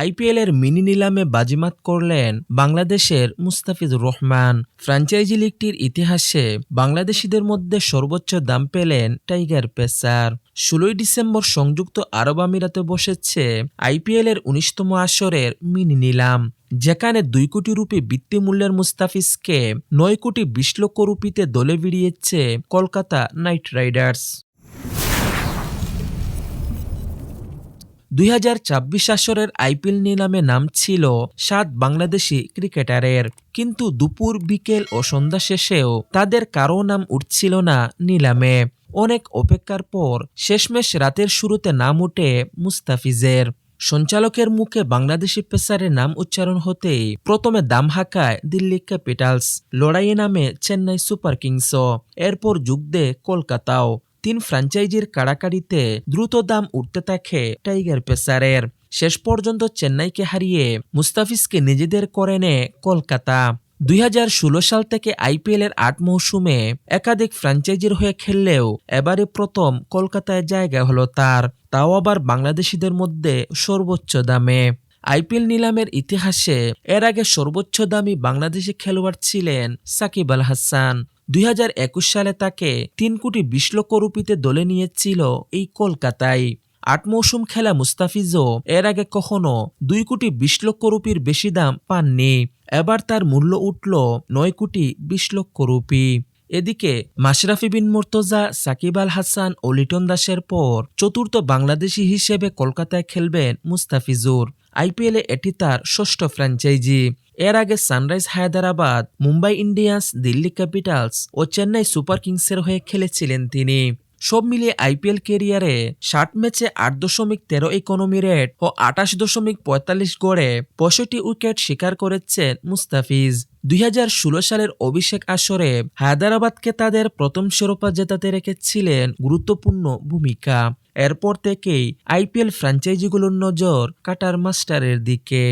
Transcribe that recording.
IPL এর mini নিলামে বাজিমাত করলেন বাংলাদেশের মুস্তাফিজুর রহমান। ফ্র্যাঞ্চাইজি লিগটির ইতিহাসে বাংলাদেশিদের মধ্যে সর্বোচ্চ দাম পেলেন টাইগার পেসার। ষোলোই ডিসেম্বর সংযুক্ত আরব আমিরাতে বসেছে আইপিএল এর উনিশতম আসরের মিনি নিলাম। যেখানে দুই কোটি রুপি বৃত্তিমূল্যের মুস্তাফিজকে নয় কোটি বিশ লক্ষ রুপিতে দলে ভিড়িয়েছে কলকাতা নাইট রাইডার্স। দুই আসরের আইপিএল নিলামে নাম ছিল সাত বাংলাদেশি ক্রিকেটারের। কিন্তু দুপুর, বিকেল ও সন্ধ্যা শেষেও তাদের কারও নাম উঠছিল না নিলামে। অনেক অপেক্ষার পর শেষমেশ রাতের শুরুতে নাম উঠে মুস্তাফিজের। সঞ্চালকের মুখে বাংলাদেশি পেসারের নাম উচ্চারণ হতেই প্রথমে দাম হাঁকায় দিল্লি ক্যাপিটালস, লড়াইয়ে নামে চেন্নাই সুপার কিংসও। এরপর যুগ দেয় কলকাতাও। তিন ফ্র্যাঞ্চাইজির কাড়াকাড়িতে দ্রুত দাম উঠতে থাকে টাইগার পেসারের শেষ পর্যন্ত চেন্নাইকে হারিয়ে মুস্তাফিজকে নিজেদের করে নেয় কলকাতা। দুই হাজার ষোলো সাল থেকে আইপিএল এর আট মৌসুমে একাধিক ফ্র্যাঞ্চাইজির হয়ে খেললেও এবারে প্রথম কলকাতায় জায়গা হলো তার। তাও আবার বাংলাদেশিদের মধ্যে সর্বোচ্চ দামে। আইপিএল নিলামের ইতিহাসে এর আগে সর্বোচ্চ দামি বাংলাদেশি খেলোয়াড় ছিলেন সাকিব আল হাসান। দুই হাজার একুশ সালে তাকে তিন কোটি বিশ লক্ষ রুপিতে দলে নিয়েছিল এই কলকাতায়। আট মৌসুম খেলা মুস্তাফিজও এর আগে কখনো দুই কোটি বিশ লক্ষ রুপির বেশি দাম পাননি। এবার তার মূল্য উঠল নয় কোটি বিশ লক্ষ রুপি। এদিকে মাশরাফি বিন মুর্তজা, সাকিব আল হাসান ও লিটন দাসের পর চতুর্থ বাংলাদেশি হিসেবে কলকাতায় খেলবেন মুস্তাফিজুর। আইপিএলে এটি তার ষষ্ঠ ফ্র্যাঞ্চাইজি। এর আগে sunrise Hyderabad, Mumbai Indians, Delhi Capitals ও চেন্নাই সুপার কিংসের হয়ে খেলেছিলেন তিনি। সব মিলিয়ে আইপিএল কেরিয়ারে ষাট ম্যাচে আট দশমিক তেরো ইকোনমি রেট ও আটাশ দশমিক পঁয়তাল্লিশ গড়ে পঁয়ষট্টি উইকেট শিকার করেছেন মুস্তাফিজ। দুই হাজার ষোলো সালের অভিষেক আসরে হায়দ্রাবাদকে তাদের প্রথম শিরোপা জেতাতে রেখেছিলেন গুরুত্বপূর্ণ ভূমিকা। এরপর থেকেই আইপিএল ফ্র্যাঞ্চাইজিগুলোর নজর কাটার মাস্টারের দিকে।